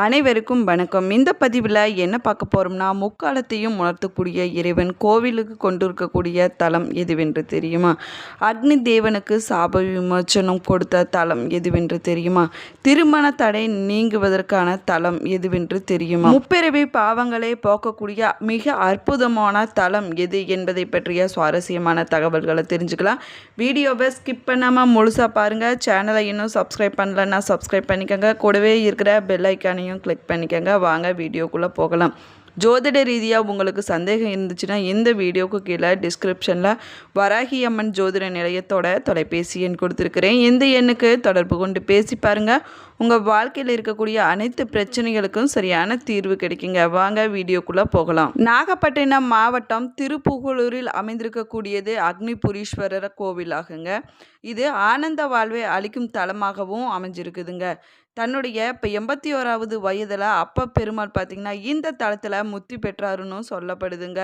அனைவருக்கும் வணக்கம். இந்த பதிவில் என்ன பார்க்க போகிறோம்னா முக்காலத்தையும் உணர்த்தக்கூடிய இறைவன் கோவிலுக்கு கொண்டிருக்கக்கூடிய தலம் எதுவென்று தெரியுமா? அக்னி தேவனுக்கு சாப விமோச்சனம் கொடுத்த தலம் எதுவென்று தெரியுமா? திருமண தடை நீங்குவதற்கான தலம் எதுவென்று தெரியுமா? முப்பிறவி பாவங்களை போக்கக்கூடிய மிக அற்புதமான தலம் எது என்பதை பற்றிய சுவாரஸ்யமான தகவல்களை தெரிஞ்சுக்கலாம். வீடியோவை ஸ்கிப் பண்ணாமல் முழுசாக பாருங்கள் சேனலை இன்னும் சப்ஸ்கிரைப் பண்ணலன்னா சப்ஸ்கிரைப் பண்ணிக்கோங்க. கூடவே இருக்கிற பெல் பட்டனையும் கிளிக் பண்ணிக்கோங்க. வாங்க வீடியோக்குள்ளே போகலாம். ஜோதிட ரீதியாக உங்களுக்கு சந்தேகம் இருந்துச்சுன்னா இந்த வீடியோக்கு கீழே டிஸ்கிரிப்ஷனில் வராகி அம்மன் ஜோதிட நிலையத்தோட தொலைபேசி எண் கொடுத்துருக்கிறேன். இந்த எண்ணுக்கு தொடர்பு கொண்டு பேசி பாருங்கள் உங்கள் வாழ்க்கையில் இருக்கக்கூடிய அனைத்து பிரச்சனைகளுக்கும் சரியான தீர்வு கிடைக்குங்க. வாங்க வீடியோக்குள்ளே போகலாம். நாகப்பட்டினம் மாவட்டம் திருப்புகலூரில் அமைந்திருக்கக்கூடியது அக்னிபுரீஸ்வரர் கோவிலாகுங்க. இது ஆனந்த வாழ்வை அளிக்கும் தலமாகவும் அமைஞ்சிருக்குதுங்க. தன்னுடைய இப்போ எண்பத்தி ஓராவது வயதில் அப்பா பெருமாள் பார்த்திங்கன்னா இந்த தளத்தில் முத்தி பெற்றாருன்னு சொல்லப்படுதுங்க.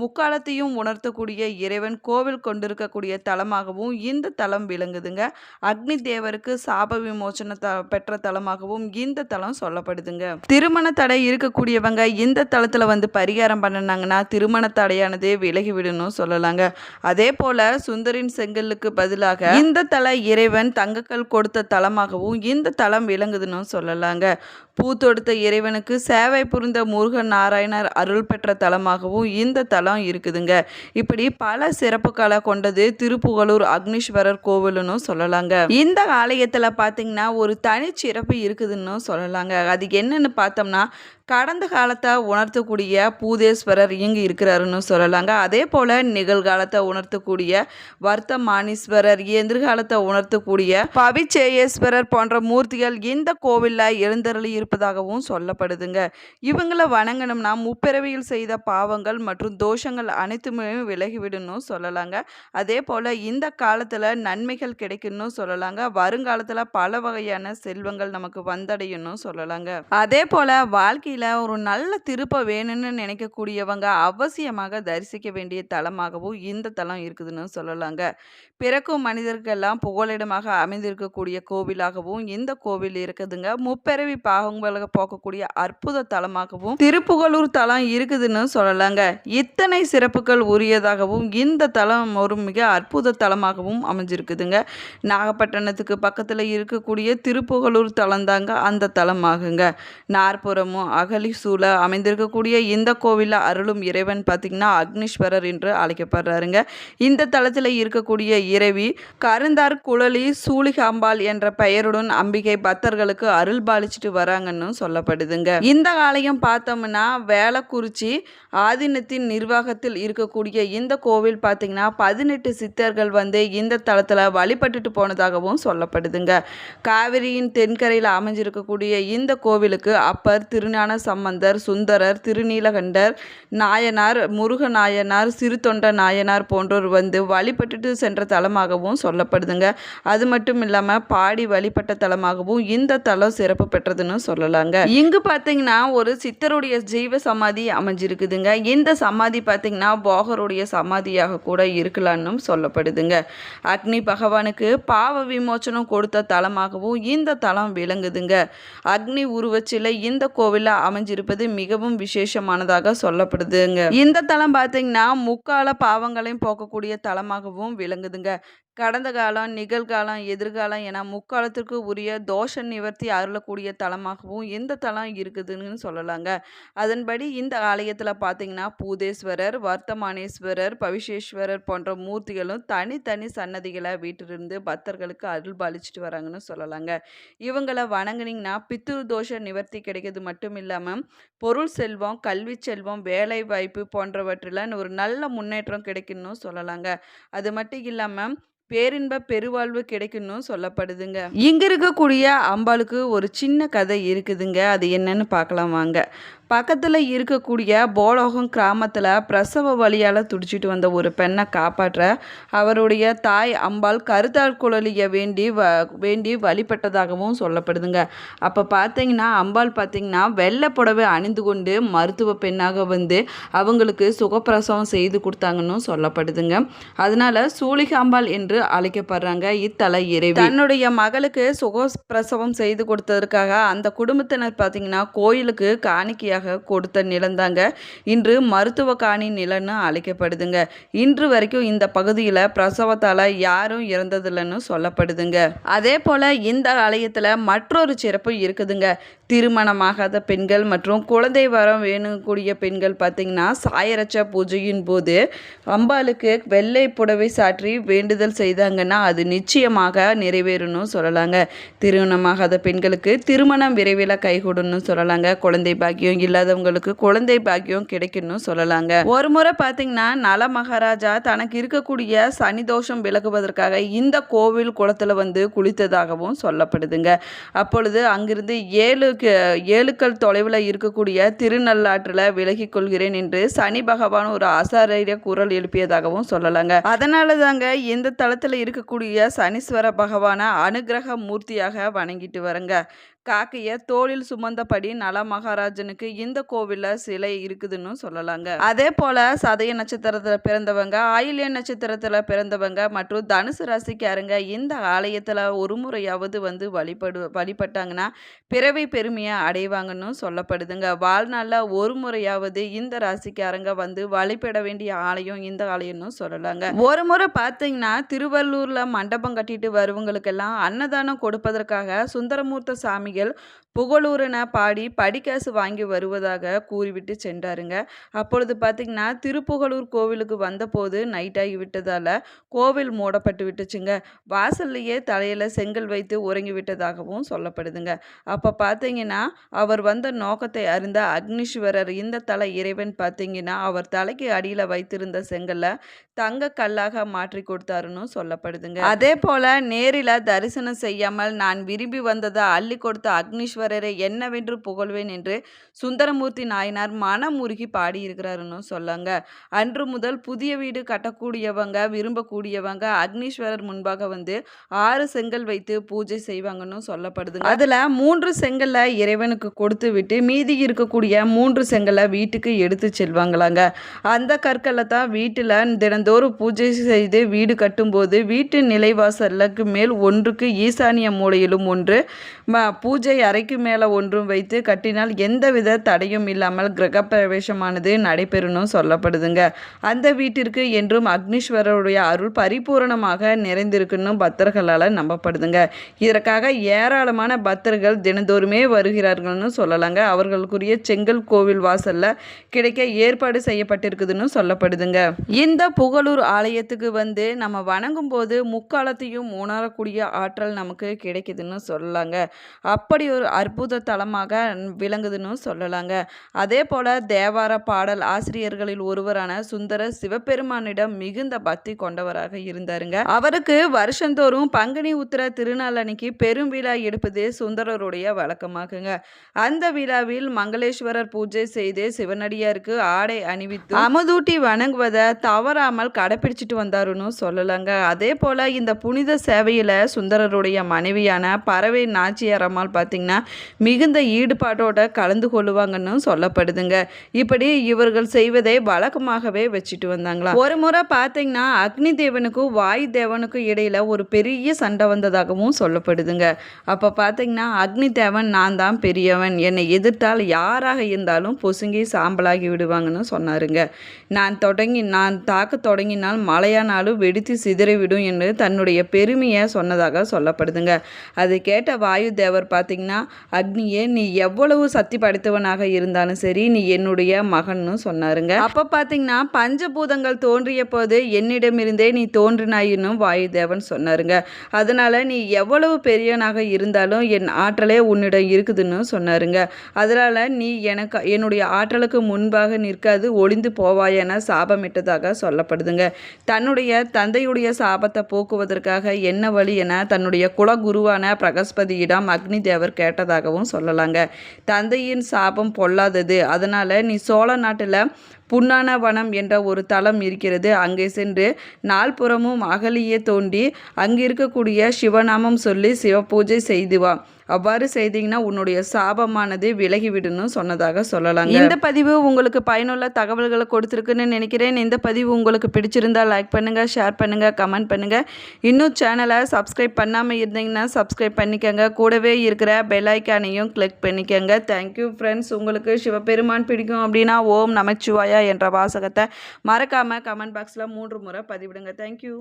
முக்காலத்தையும் உணர்த்தக்கூடிய இறைவன் கோவில் கொண்டிருக்கக்கூடிய தலமாகவும் இந்த தலம் விளங்குதுங்க. அக்னி தேவருக்கு சாப விமோச்சன த பெற்ற தலமாகவும் இந்த தலம் சொல்லப்படுதுங்க. திருமண தடை இருக்கக்கூடியவங்க இந்த தலத்துல வந்து பரிகாரம் பண்ணினாங்கன்னா திருமண தடையானது விலகி விடணும் சொல்லலாங்க. அதே போல சுந்தரின் செங்கலுக்கு பதிலாக இந்த தல இறைவன் தங்கக்கல் கொடுத்த தலமாகவும் இந்த தலம் விளங்குதுன்னு சொல்லலாங்க. பூ தொடுத்த இறைவனுக்கு சேவை புரிந்த முருகன் நாராயணர் அருள் பெற்ற தலமாகவும் இந்த தலம் இருக்குதுங்க. இப்படி பல சிறப்புகளை கொண்டது திருப்புகலூர் அக்னீஸ்வரர் கோவிலுன்னு சொல்லலாங்க. இந்த ஆலயத்தில் பார்த்தீங்கன்னா ஒரு சிறப்பு இருக்குதுன்னு சொல்லலாங்க. அது என்னென்னு பார்த்தோம்னா கடந்த காலத்தை உணர்த்தக்கூடிய பூதேஸ்வரர் இங்கே இருக்கிறாருன்னு சொல்லலாங்க. அதே போல் நிகழ்காலத்தை உணர்த்தக்கூடிய வர்த்தமானீஸ்வரர் எதிர்காலத்தை உணர்த்தக்கூடிய பவிச்சேயேஸ்வரர் போன்ற மூர்த்திகள் இந்த கோவிலில் எழுந்தருளி இருப்பதாகவும் சொல்லப்படுதுங்க. இவங்களை வணங்கணும்னா முப்பிறவியில் செய்த பாவங்கள் மற்றும் தோஷங்கள் அனைத்துமே விலகிவிடணும் சொல்லலாங்க. அதே போல் இந்த காலத்தில் நன்மைகள் கிடைக்கணும் சொல்லலாங்க. வருங்காலத்தில் பல வகையான செல்வ செல்வங்கள் நமக்கு வந்தடையும்னு சொல்லலாங்க. அதே போல் வாழ்க்கையில் ஒரு நல்ல திருப்ப வேணும்னு நினைக்கக்கூடியவங்க அவசியமாக தரிசிக்க வேண்டிய தலமாகவும் இந்த தலம் இருக்குதுன்னு சொல்லலாங்க. பிறக்கும் மனிதர்களெல்லாம் புகழிடமாக அமைந்திருக்கக்கூடிய கோவிலாகவும் இந்த கோவில் இருக்குதுங்க. முப்பிறவி பாகங்களாக போக்கக்கூடிய அற்புத தலமாகவும் திருப்புகலூர் தலம் இருக்குதுன்னு சொல்லலாங்க. இத்தனை சிறப்புகள் உரியதாகவும் இந்த தலம் ஒரு மிக அற்புத தலமாகவும் அமைஞ்சிருக்குதுங்க. நாகப்பட்டினத்துக்கு பக்கத்தில் இருக்கக்கூடிய திருப்புகலூர் தலம் தாங்க அந்த தலமாகுங்க நாற்புறமும் அகலி சூழ அமைந்திருக்கக்கூடிய இந்த கோவிலில் அருளும் இறைவன் பார்த்திங்கன்னா அக்னீஸ்வரர் என்று அழைக்கப்படுறாருங்க. இந்த தலத்தில் இருக்கக்கூடிய இறைவி கருந்தார் குழலி சூளிகாம்பாள் என்ற பெயருடன் அம்பிகை பக்தர்களுக்கு அருள் பாலிச்சிட்டு வராங்கன்னு சொல்லப்படுதுங்க. இந்த ஆலயம் பார்த்தோம்னா வேளக்குறிச்சி ஆதீனத்தின் நிர்வாகத்தில் இருக்கக்கூடிய இந்த கோவில் பார்த்திங்கன்னா பதினெட்டு சித்தர்கள் வந்து இந்த தளத்தில் வழிபட்டுட்டு போனதாகவும் சொல்லப்படுதுங்க. காவிரியின் தென்கரையில் அமைஞ்சிருக்கக்கூடிய இந்த கோவிலுக்கு அப்பர் திருஞான சம்பந்தர் சுந்தரர் திருநீலகண்டர் நாயனார் முருக நாயனார் சிறுதொண்ட நாயனார் போன்றோர் வந்து வழிபட்டுட்டு சென்ற தலமாகவும் சொல்லப்படுதுங்க. அது மட்டும் இல்லாமல் பாடி வழிபட்ட தலமாகவும் இந்த தலம் சிறப்பு பெற்றதுன்னு சொல்லலாங்க. இங்கு பார்த்தீங்கன்னா ஒரு சித்தருடைய ஜீவ சமாதி அமைஞ்சிருக்குதுங்க. இந்த சமாதி பார்த்தீங்கன்னா போகருடைய சமாதியாக கூட இருக்கலான்னு சொல்லப்படுதுங்க. அக்னி பகவானுக்கு பாவ விமோச்சனம் கொடுத்த தலமாகவும் இந்த தலம் விளங்குதுங்க. அக்னி உருவச்சிலை இந்த கோவிலில் அமைஞ்சிருப்பது மிகவும் விசேஷமானதாக சொல்லப்படுதுங்க. இந்த தலம் பார்த்தீங்கன்னா முக்கால பாவங்களையும் போக்கக்கூடிய தலமாகவும் விளங்குதுங்க. கடந்த காலம் நிகழ்காலம் எதிர்காலம் என முக்காலத்திற்கு உரிய தோஷ நிவர்த்தி அருளக்கூடிய தலமாகவும் இந்த தலம் இருக்குதுன்னு சொல்லலாங்க. அதன்படி இந்த ஆலயத்தில் பார்த்தீங்கன்னா பூதேஸ்வரர் வர்த்தமானேஸ்வரர் பவிஷேஸ்வரர் போன்ற மூர்த்திகளும் தனித்தனி சன்னதிகளை வீட்டிலிருந்து பக்தர்களுக்கு அருள் பாலிச்சுட்டு வராங்கன்னு சொல்லலாங்க. இவங்களை வணங்குனீங்கன்னா பித்ரு தோஷ நிவர்த்தி கிடைக்கிறது மட்டும் இல்லாமல் பொருள் செல்வம் கல்வி செல்வம் வேலை வாய்ப்பு போன்றவற்றில் ஒரு நல்ல முன்னேற்றம் கிடைக்கணும்னு சொல்லலாங்க. அது மட்டும் இல்லாமல் பேரின்ப பெருவாழ்வு கிடைக்குன்னு சொல்லப்படுதுங்க. இங்க இருக்கக்கூடிய அம்பாளுக்கு ஒரு சின்ன கதை இருக்குதுங்க. அது என்னன்னு பார்க்கலாம் வாங்க. பக்கத்தில் இருக்கக்கூடிய போலோகம் கிராமத்தில் பிரசவ வழியால் துடிச்சிட்டு வந்த ஒரு பெண்ணை காப்பாற்ற அவருடைய தாய் அம்பாள் கருத்தாள் குழலியை வேண்டி வ வேண்டி வழிபட்டதாகவும் சொல்லப்படுதுங்க. அப்போ பார்த்தீங்கன்னா அம்பாள் பார்த்தீங்கன்னா வெள்ளை புடவை அணிந்து கொண்டு மருத்துவ பெண்ணாக வந்து அவங்களுக்கு சுகப்பிரசவம் செய்து கொடுத்தாங்கன்னு சொல்லப்படுதுங்க. அதனால சூளிகாம்பாள் என்று அழைக்கப்படுறாங்க. இத்தல இறைவி. தன்னுடைய மகளுக்கு சுக பிரசவம் செய்து கொடுத்ததற்காக அந்த குடும்பத்தினர் பார்த்தீங்கன்னா கோயிலுக்கு காணிக்கையாக கொடுத்த நிலந்தாங்க. இன்று மருத்துவ காணி நிலன்னு அழைக்கப்படுதுங்க. இன்று வரைக்கும் இந்த பகுதியில் பிரசவத்தால் யாரும் இறந்ததில்லைன்னு சொல்லப்படுதுங்க. அதே போல் இந்த ஆலயத்தில் மற்றொரு சிறப்பு இருக்குதுங்க. திருமணமாகாத பெண்கள் மற்றும் குழந்தை வரம் வேணுக்கூடிய பெண்கள் பார்த்திங்கன்னா சாயரச்சா பூஜையின் போது அம்பாளுக்கு வெள்ளை புடவை சாற்றி வேண்டுதல் செய்தாங்கன்னா அது நிச்சயமாக நிறைவேறணும் சொல்லலாங்க. திருமணமாகாத பெண்களுக்கு திருமணம் விரைவில் கைகூடணும் சொல்லலாங்க. குழந்தை பாக்கியம் இல்லாதவங்களுக்கு குழந்தை பாக்கியம் கிடைக்கணும் சொல்லலாங்க. ஒரு முறை பார்த்திங்கன்னா நல மகாராஜா தனக்கு இருக்கக்கூடிய சனி தோஷம் விலகுவதற்காக இந்த கோவில் குளத்தில் வந்து குளித்ததாகவும் சொல்லப்படுதுங்க. அப்பொழுது அங்கிருந்து ஏழு ஏழுக்கள் தொலைவில் இருக்கக்கூடிய திருநள்ளாற்றில் விலகிக் கொள்கிறேன் என்று சனி பகவான் ஒரு அசாரிய குரல் எழுப்பியதாகவும் சொல்லலாங்க. அதனால தாங்க இந்த தளத்தில் இருக்கக்கூடிய சனீஸ்வர பகவானை அனுகிரக மூர்த்தியாக வணங்கிட்டு வரங்க. காக்கைய தோளில் சுமந்தபடி நல மகாராஜனுக்கு இந்த கோவிலில் சிலை இருக்குதுன்னு சொல்லலாங்க. அதே போல சதய நட்சத்திரத்தில் பிறந்தவங்க ஆயில்ய நட்சத்திரத்தில் பிறந்தவங்க மற்றும் தனுசு ராசிக்காரங்க இந்த ஆலயத்தில் ஒரு முறையாவது வந்து வழிபடு வழிபட்டாங்கன்னா பிறவி பெருமையை அடைவாங்கன்னு சொல்லப்படுதுங்க. வாழ்நாளில் ஒரு முறையாவது இந்த ராசிக்காரங்க வந்து வழிபட வேண்டிய ஆலயம் இந்த ஆலயம்னு சொல்லலாங்க. ஒரு முறை பார்த்தீங்கன்னா திருவள்ளூரில் மண்டபம் கட்டிட்டு வருவங்களுக்கெல்லாம் அன்னதானம் கொடுப்பதற்காக சுந்தரமூர்த்த சாமிகள் புகழூரென பாடி படிக்காசு வாங்கி வருவதாக கூறிவிட்டு சென்றாருங்க. அப்பொழுது பார்த்திங்கன்னா திருப்புகலூர் கோவிலுக்கு வந்தபோது நைட் ஆகிவிட்டதால் கோவில் மூடப்பட்டு விட்டுச்சுங்க. வாசல்லையே தலையில் செங்கல் வைத்து உறங்கி விட்டதாகவும் சொல்லப்படுதுங்க. அப்போ பார்த்தீங்கன்னா அவர் வந்த நோக்கத்தை அறிந்த அக்னீஸ்வரர் இந்த தலை இறைவன் பார்த்தீங்கன்னா அவர் தலைக்கு அடியில் வைத்திருந்த செங்கல்ல தங்க கல்லாக மாற்றி கொடுத்தாருன்னு சொல்லப்படுதுங்க. அதே போல நேரில் தரிசனம் செய்யாமல் நான் விரும்பி வந்ததை அள்ளி கொடுத்த அக்னீஸ்வரரை என்னவென்று புகழ்வேன் என்று சுந்தரமூர்த்தி நாயனார் மனமுருகி பாடியிருக்கிறாருன்னு சொல்லாங்க. அன்று முதல் புதிய வீடு கட்டக்கூடியவங்க விரும்பக்கூடியவங்க அக்னீஸ்வரர் முன்பாக வந்து ஆறு செங்கல் வைத்து பூஜை செய்வாங்கன்னு சொல்லப்படுது அதில் மூன்று செங்கல்ல இறைவனுக்கு கொடுத்து விட்டு மீதி இருக்கக்கூடிய மூன்று செங்கலை வீட்டுக்கு எடுத்து செல்வாங்களாங்க. அந்த கற்களை தான் வீட்டில் தினந்தோறும் பூஜை செய்து வீடு கட்டும்போது வீட்டு நிலைவாசலுக்கு மேல் ஒன்றுக்கு ஈசானிய மூலையிலும் ஒன்று பூஜை அறைக்கு மேலே ஒன்றும் வைத்து கட்டினால் எந்தவித தடையும் இல்லாமல் கிரகப்பிரவேசமானது நடைபெறணும் சொல்லப்படுதுங்க. அந்த வீட்டிற்கு என்றும் அக்னீஸ்வரருடைய அருள் பரிபூரணமாக நிறைந்திருக்குன்னு பக்தர்களால் நம்பப்படுதுங்க. இதற்காக ஏராளமான பக்தர்கள் தினந்தோறுமே வருகிறார்கள்னு சொல்லலாங்க. அவர்களுக்குரிய செங்கல் கோவில் வாசலில் கிடைக்க ஏற்பாடு செய்யப்பட்டிருக்குதுன்னு சொல்லப்படுதுங்க. இந்த புகழூர் ஆலயத்துக்கு வந்து நம்ம வணங்கும் போது முக்காலத்தையும் உணரக்கூடிய ஆற்றல் நமக்கு கிடைக்குதுன்னு சொல்லலாங்க. அப்படி ஒரு அற்புத தலமாக விளங்குதுன்னு சொல்லலாங்க. அதே போல் தேவார பாடல் ஆசிரியர்களில் ஒருவரான சுந்தர சிவபெருமானிடம் மிகுந்த பக்தி கொண்டவராக இருந்தாருங்க. அவருக்கு வருஷந்தோறும் பங்குனி உத்திர திருநாள் அன்னைக்கு பெரும் விழா எடுப்பதே சுந்தரருடைய வழக்கமாகுங்க. அந்த விழாவில் மங்களேஸ்வரர் பூஜை செய்து சிவனடியாருக்கு ஆடை அணிவித்து அமுதூட்டி வணங்குவதை தவறாமல் கடைப்பிடிச்சிட்டு வந்தாருன்னு சொல்லலாங்க. அதே போல இந்த புனித சேவையில் சுந்தரருடைய மனைவியான பறவை நாச்சியாரம்மாள் பார்த்தீங்கன்னா மிகுந்த ஈடுபாட்டோட கலந்து கொள்ளுவாங்கன்னு சொல்லப்படுதுங்க. இப்படி இவர்கள் செய்வதை வழக்கமாகவே வச்சுட்டு வந்தாங்களா? ஒரு முறை பார்த்தீங்கன்னா அக்னி தேவனுக்கும் வாயு தேவனுக்கும் இடையில ஒரு பெரிய சண்டை வந்ததாகவும் சொல்லப்படுதுங்க. அப்போ பார்த்தீங்கன்னா அக்னி தேவன் நான் தான் பெரியவன். என்னை எதிர்த்தால் யாராக இருந்தாலும் பொசுங்கி சாம்பலாகி விடுவாங்கன்னு சொன்னாருங்க. நான் தொடங்கி நான் தாக்க தொடங்கினால் மழையானாலும் வெடித்து சிதறிவிடும் என்று தன்னுடைய பெருமையை சொன்னதாக சொல்லப்படுதுங்க. அதை கேட்ட வாயு தேவர் பார்த்தீங்கன்னா அக்னியே நீ எவ்வளவு சக்தி படைத்தவனாக இருந்தாலும் சரி நீ என்னுடைய மகன்னு சொன்னாருங்க. அப்போ பார்த்தீங்கன்னா பஞ்சபூதங்கள் தோன்றிய போது என்னிடமிருந்தே நீ தோன்றினாயின்னு வாயுதேவன் சொன்னாருங்க. அதனால நீ எவ்வளவு பெரியவனாக இருந்தாலும் என் ஆற்றலே உன்னிடம் இருக்குதுன்னு சொன்னாருங்க. அதனால நீ எனக்கு என்னுடைய ஆற்றலுக்கு முன்பாக நிற்காது ஒளிந்து போவாயென சாபமிட்டதாக சொல்லப்படுதுங்க. தன்னுடைய தந்தையுடைய சாபத்தை போக்குவதற்காக என்ன வழி என தன்னுடைய குலகுருவான பிரகஸ்பதியிடம் அக்னி தேவர் கேட்டதாகவும் சொல்லலாங்க. தந்தையின் சாபம் பொல்லாதது. அதனால் நீ சோழ நாட்டில் புன்னான வனம் என்ற ஒரு தலம் இருக்கிறது. அங்கே சென்று நால்புறமும் அகலியே தோண்டி அங்கிருக்கக்கூடிய சிவநாமம் சொல்லி சிவ பூஜை அவ்வாறு செய்தீங்கன்னா உன்னுடைய சாபமானது விலகிவிடுன்னு சொன்னதாக சொல்லலாம் இந்த பதிவு உங்களுக்கு பயனுள்ள தகவல்களை கொடுத்துருக்குன்னு நினைக்கிறேன். இந்த பதிவு உங்களுக்கு பிடிச்சிருந்தா லைக் பண்ணுங்கள் ஷேர் பண்ணுங்கள் கமெண்ட் பண்ணுங்கள் இன்னும் சேனலை சப்ஸ்கிரைப் பண்ணாமல் இருந்தீங்கன்னா சப்ஸ்கிரைப் பண்ணிக்கோங்க. கூடவே இருக்கிற பெல்லைக்கானையும் கிளிக் பண்ணிக்கோங்க. தேங்க்யூ ஃப்ரெண்ட்ஸ் உங்களுக்கு சிவபெருமான் பிடிக்கும் அப்படின்னா ஓம் நமச்சிவாயா என்ற வாசகத்தை மறக்காமல் கமெண்ட் பாக்ஸில் மூன்று முறை பதிவிடுங்க. தேங்க்யூ